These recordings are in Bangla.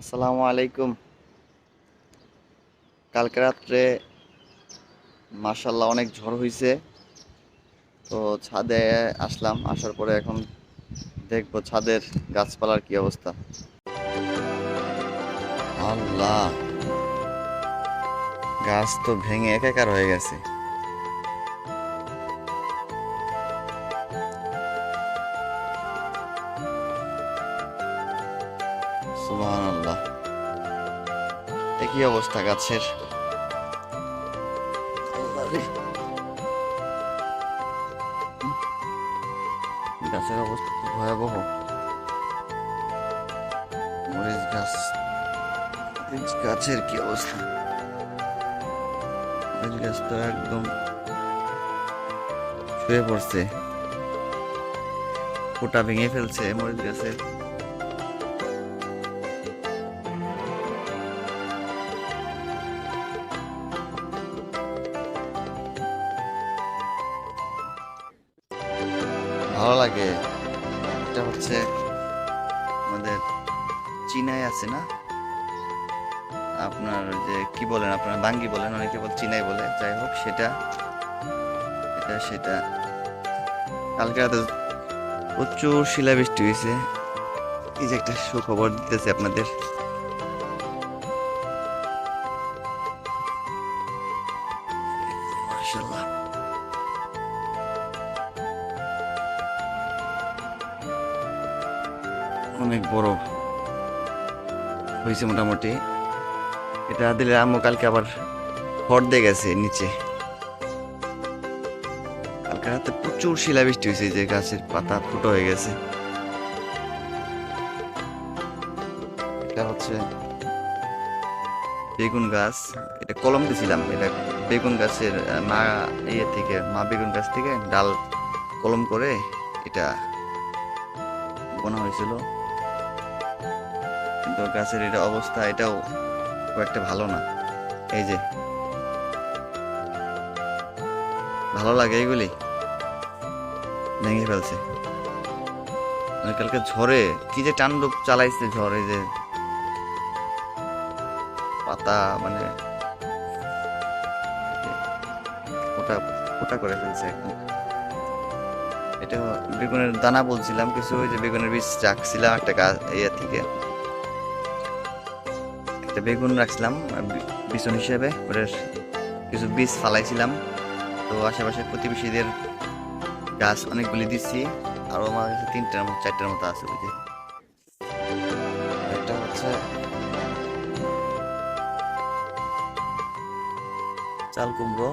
আসসালামু আলাইকুম। কালকে রাত্রে মার্শাল্লাহ অনেক ঝড় হয়েছে তো ছাদে আসলাম, আসার পরে এখন দেখব ছাদের গাছপালার কি অবস্থা। আল্লাহ! গাছ তো ভেঙে একাকার হয়ে গেছে। একই অবস্থা গাছের? গাছের অবস্থা ভয়াবহ। মরিচ গাছ গাছের কি অবস্থা? মরিচ গাছ তো একদম শুয়ে পড়ছে। ফোটা ভেঙে ফেলছে মরিচ গাছের। ভালো লাগে। এটা হচ্ছে আমাদের চীনায় আছে না? আপনার যে কি বলেন, আপনারা বাঙ্গি বলেন, অনেকে বল, চীনাই বলে। যাই হোক, সেটা, এটা, সেটা। কালকে রাতে প্রচুর শিলাবৃষ্টি হয়েছে। এই যে একটা সুখবর দিতেছে আপনাদের। অনেক বড় হয়েছে মোটামুটি। এটা দিলে আম্মু কালকে আবার খড় দিয়ে গেছে নিচে। কালকে রাতে প্রচুর শিলাবৃষ্টি হয়েছে যে গাছের পাতা ফুটো হয়ে গেছে। এটা হচ্ছে বেগুন গাছ। এটা কলম দিছিলাম, এটা বেগুন গাছের মা ইয়ে থেকে, মা বেগুন গাছ থেকে ডাল কলম করে এটা বোনা হয়েছিল। কিন্তু গাছের এটা অবস্থা, এটাও খুব একটা ভালো না। এই যে। ভালো লাগে এইগুলি? ভেঙে ফেলছে। মানে কালকে ঝড়ে, কি যে টান্ডব চালাইছে ঝড়ে যে। পাতা মানে ওটা ওটা করে ফেলছে এটা বেগুনের দানা বলছিলাম, কিছু ওই যে বেগুনের বীজ রাখছিলাম একটা গাছ ইয়ে থেকে। একটা বেগুন রাখছিলাম বিচন হিসেবে ওটার কিছু বীজ ফালাইছিলাম। তো আশেপাশে প্রতিবেশীদের গাছ অনেকগুলি দিচ্ছি আরও আমার কাছে তিনটার মতো, চারটার মতো আছে বুঝি একটা হচ্ছে চাল কুমড়ো।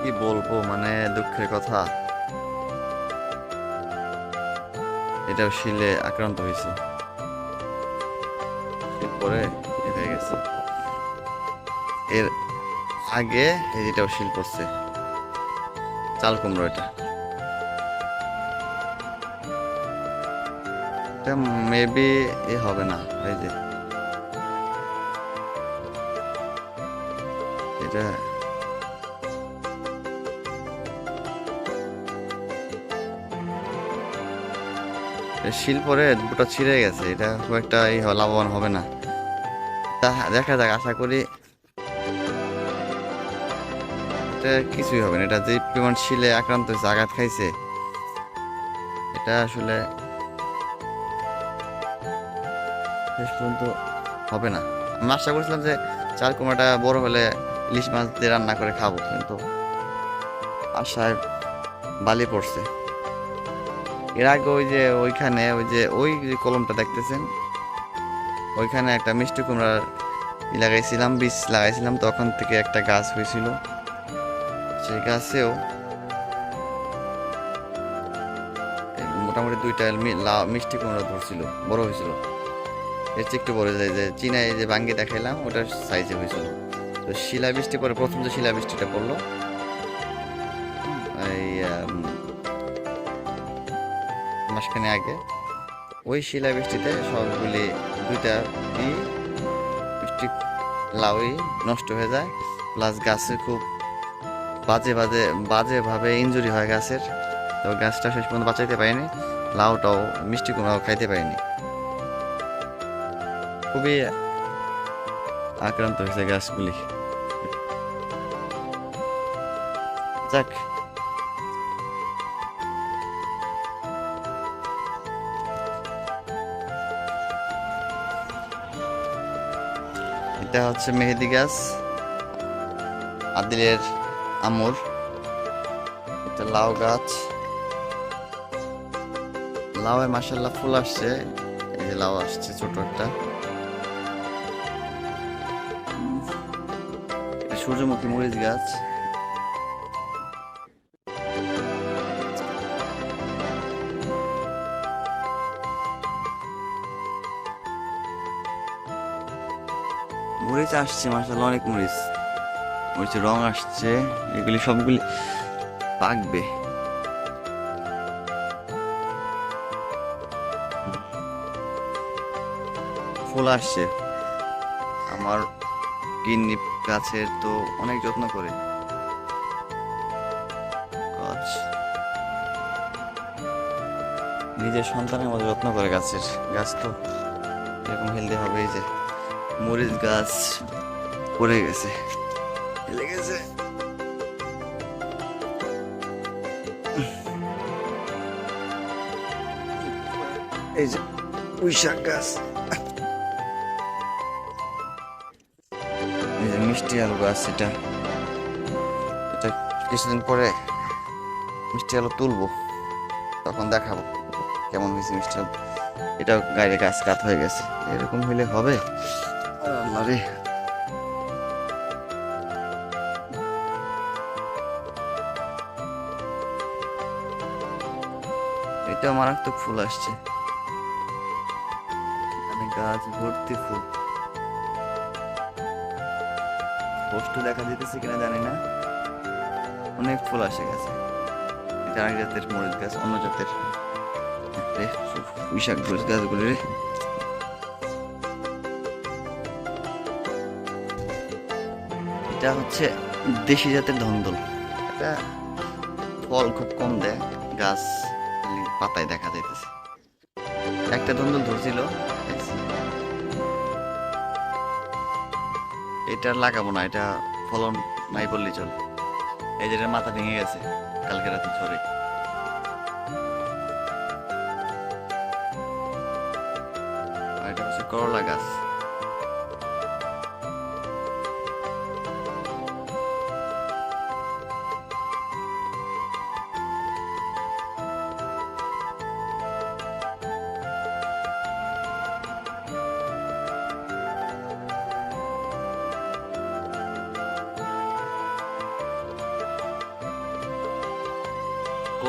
কি বলব মানে দুঃখের কথা। এটাও শিলে আক্রান্ত হয়েছে। এরপরে হয়ে গেছে। এর আগে এই যেটাও শিল পড়ছে চাল কুমড়ো এটা। এটা মেবি এ হবে না, এই যে। এটা এ শিল পরে দুটো ছিঁড়ে গেছে, এটা খুব একটা এই লাভবান হবে না। তা দেখা যাক, আশা করি এটা কিছুই হবে না। এটা যে পরিমাণ শিলে আক্রান্ত হয়েছে, আঘাত খাইছে, এটা আসলে শেষ পর্যন্ত হবে না। আমি আশা করছিলাম যে চাল কুমড়াটা বড় হলে ইলিশ মাছ দিয়ে রান্না করে খাব, কিন্তু আশায় বালি পড়ছে। এর আগে ওই যে ওইখানে, ওই যে ওই যে কলমটা দেখতেছেন? ওইখানে একটা মিষ্টি কুমড়ার লাগাইছিলাম, বীজ লাগাইছিলাম, তখন থেকে একটা গাছ হয়েছিল। সেই গাছেও মোটামুটি দুইটা মিষ্টি কুমড়া ধরছিল, বড় হয়েছিল। এর চেয়ে একটু বড় যায় যে চীনা যে বাঙ্গি দেখাইলাম, ওটার সাইজে হয়েছিল। তো শিলা বৃষ্টি পরে প্রথম যে শিলা বৃষ্টিটা পড়ল, এই মাসখানে আগে ওই শিলা বৃষ্টিতে সবগুলি দুইটা লাউই নষ্ট হয়ে যায়। প্লাস গাছে খুব বাজে বাজে বাজেভাবে ইনজুরি হয় গাছের। তো গাছটা শেষ পর্যন্ত বাঁচাইতে পারিনি। লাউটাও, মিষ্টি কুমড়াও খাইতে পারিনি। খুবই আক্রান্ত হয়েছে গাছগুলি। যাক এটা হচ্ছে মেহেদি গাছ। আদিলের আমুর। এটা লাউ গাছ। লাউয়ে মাসাল্লাহ ফুল আসছে। এই যে লাউ আসছে ছোট একটা। সূর্যমুখী মরিচ গাছ। মরিচ আসছে মাসাল্লাহ অনেক মরিচ। মরিচের রং আসছে, এগুলি সবগুলি পাকবে। ফুল আসছে। আমার কিডনি গাছের তো অনেক যত্ন করে। গাছ। নিজের সন্তানের মতো যত্ন করে গাছের। গাছ তো এরকম হেলদি হবে, এই যে। মরিচ গাছ পড়ে গেছে। হেলে গেছে। এই যে গাছ। এই যে মিষ্টি আলু গাছ এটা। এটা কিছুদিন পরে মিষ্টি আলু তুলবো। তখন দেখাবো কেমন হয়েছে মিষ্টি আলু। এটাও গায়ে গাছ কাত হয়ে গেছে। এরকম হইলে হবে। আল্লাহ রে এটা মারাত্মক ফুল আসছে। এখানে গাছ ভর্তি ফুল। পোস্ট দেখা যেতেছে কিনা জানি না। অনেক ফুল আসে গেছে। এটা আরেক জাতের মরিচ গাছ অন্য জাতের। রে, পুঁই শাক মরিচ গাছগুলি এটা হচ্ছে দেশি জাতের ধন্দল। এটা ফল খুব কম দেয়, গাছ পাতায় দেখা যাইতেছে। একটা ধন্দল ধরছিল এটা লাগাবো না, এটা ফলন নাই বললেই চল। এই যে মাথা ভেঙে গেছে, কালকে রাতে ঝড়ে আর এটা হচ্ছে করলা গাছ।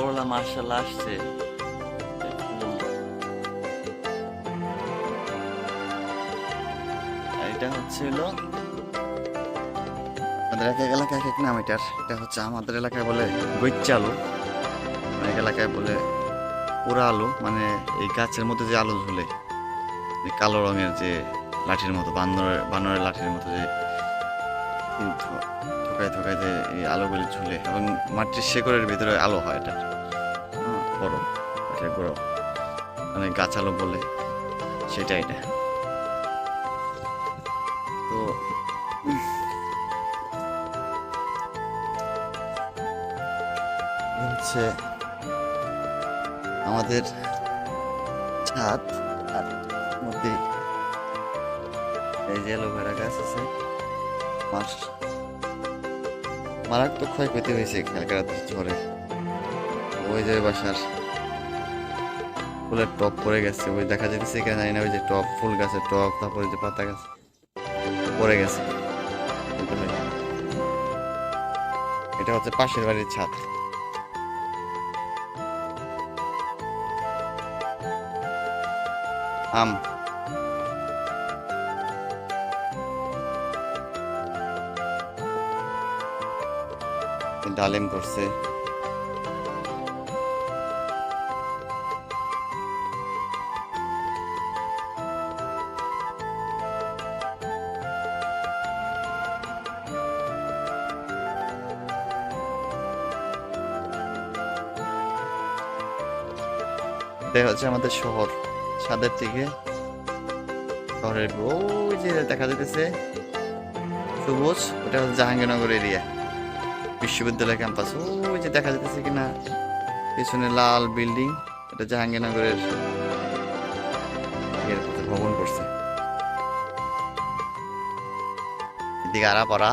করলা মার্শাল আসছে এটা হচ্ছে হলো আমাদের এক এক এলাকায় এক এক নাম এটার এটা হচ্ছে আমাদের এলাকায় বলে গৈচ্চা আলু অনেক এলাকায় বলে পোড়া আলু মানে এই গাছের মধ্যে যে আলু ঝুলে কালো রঙের যে লাঠির মতো বান্দরের বানরের লাঠির মতো যে থোকায় থোকায় যে এই আলোগুলি ঝুলে এবং মাটির শেকড়ের ভিতরে আলো হয় এটা বড় এটা বড় মানে গাছ আলো বলে সেটা এটা তো হচ্ছে আমাদের ছাদ আর মধ্যে এই যে অ্যালোভেরা গাছ আছে, মাস মারাত্মক ক্ষয়ক্ষতি হয়েছে রাতে ঝড়ে। ওই যে বাসার ফুলের টপ পড়ে গেছে, ওই দেখা যেতেছে কেন জানি না, ওই যে টপ ফুল গাছের টপ তারপরে যে পাতা গাছ পড়ে গেছে। এটা হচ্ছে পাশের বাড়ির ছাদ। আম। ডালিম করছে। দেখা হচ্ছে আমাদের শহর। ছাদের থেকে শহরের ওই যে দেখা যেতেছে সবুজ, ওটা হচ্ছে জাহাঙ্গীরনগর এরিয়া বিশ্ববিদ্যালয় ক্যাম্পাস। ওই যে দেখা যেতেছে কিনা? পিছনে লাল বিল্ডিং, এটা জাহাঙ্গীরনগরের ভবন করছে। এদিকে আরাপাড়া।